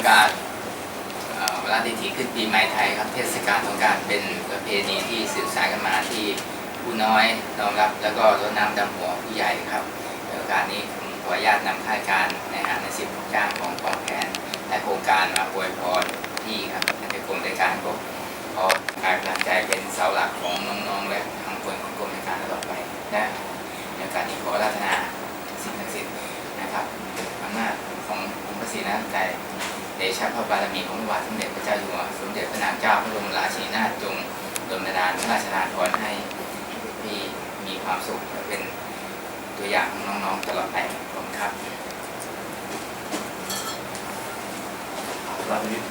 อกาสเวลาดิถีขึ้นปีใหม่ไทยครับเทศกาลสงการเป็นประเพณีที่สืบสานกันมาที่ผู้น้อยน้อมรับ แล้วก็รดน้ำดำหัวผู้ใหญ่ครับในโอกาสนี้ผมขออนุญาตนำข้าราชการในฐานะสิทธิ์ของจ้างของกองแผนและโครงการมาอวยพรพี่ครับท่านเป็นกรมในการก็ขอการกำลังใจเป็นเสาหลักของน้องๆและทางคนของกรมในการตลอดไปนะในโอกาสนี้ขอราธนาสิ่งศักดิ์สิทธิ์นะครับอำนาจขององค์พระศรีนตรัย เดชะพระบารมีของพระบาทสมเด็จพระเจ้าอยู่หัวสมเด็จพระนางเจ้าพระบรมราชินีนาถจงดลบันดาลพระราชทานพรให้พี่มีความสุขและเป็นตัวอย่างของน้องๆตลอดไปขอบครับรับนิด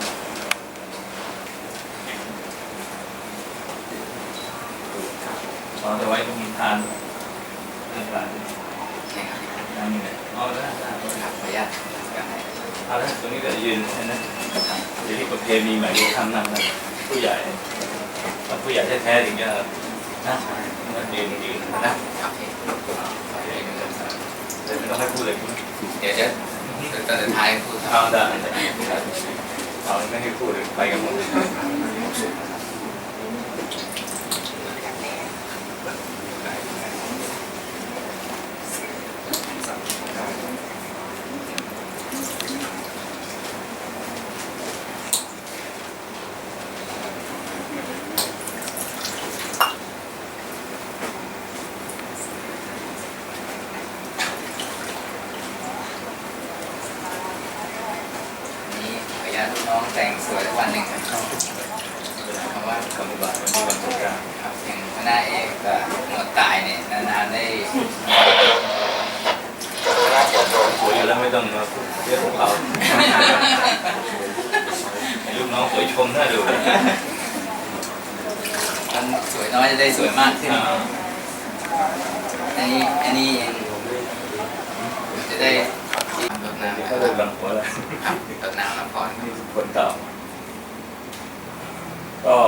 อ๋อแต่ไว้ตรงนี้ทานทานร้านใช่ครับนั่งนี่เลยอ๋อได้ครับขออนุญาต เอาละตรงนี้ก็ยืนนะเดี๋ยวนี้ประเพณีใหม่ที่ทำนั่งนะผู้ใหญ่ถ้าผู้ใหญ่แท้ๆถึงจะนะมันยืนยืนนะครับพี่ขอให้มีความสุขเดี๋ยวไม่ต้องให้พูดเลยเดี๋ยวจะตอนสุดท้ายพูดคเอาได้เอาไม่ให้พูดเลยไปกันหมด น้องแต่งสวยสักวันหนึ่งครับเพราะว่าคำบาทวันนี้วันสงกรานต์ครับอย่างคณะเอกกับหมวดตายเนี่ยนานๆได้สวยอยู่แล้วไม่ต้องมาเรียกพวกเราให้ลูกน้องสวยชมน่าดูมันสวยน้อยจะได้สวยมากขึ้นอันนี้อันนี้ยังจะได้ที่รดน้ำ เขาเริ่มหลังหัวแล้ว ครับรดน้ำน้ำก่อน นี่คนเก่า ก็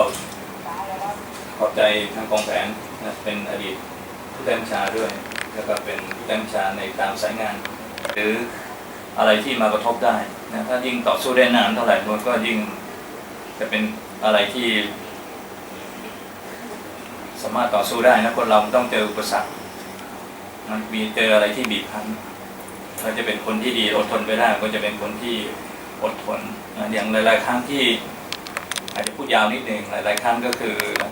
ขอบใจทางกองแผนนะเป็นอดีตผู้แต้มชาด้วย แล้วก็เป็นผู้แต้มชาในตามสายงาน หรืออะไรที่มากระทบได้นะถ้ายิ่งต่อสู้ได้นานเท่าไหร่มันก็ยิ่งจะเป็นอะไรที่ สามารถต่อสู้ได้นะคนเรามันต้องเจออุปสรรค มันมีเจออะไรที่บีบคั้นเราจะเป็นคนที่ดีอดทนไปได้ก็จะเป็นคนที่อดทนอย่างหลาย ๆ ครั้งที่ อาจจะพูดยาวนิดหนึ่งหลาย ๆ ครั้งก็คือ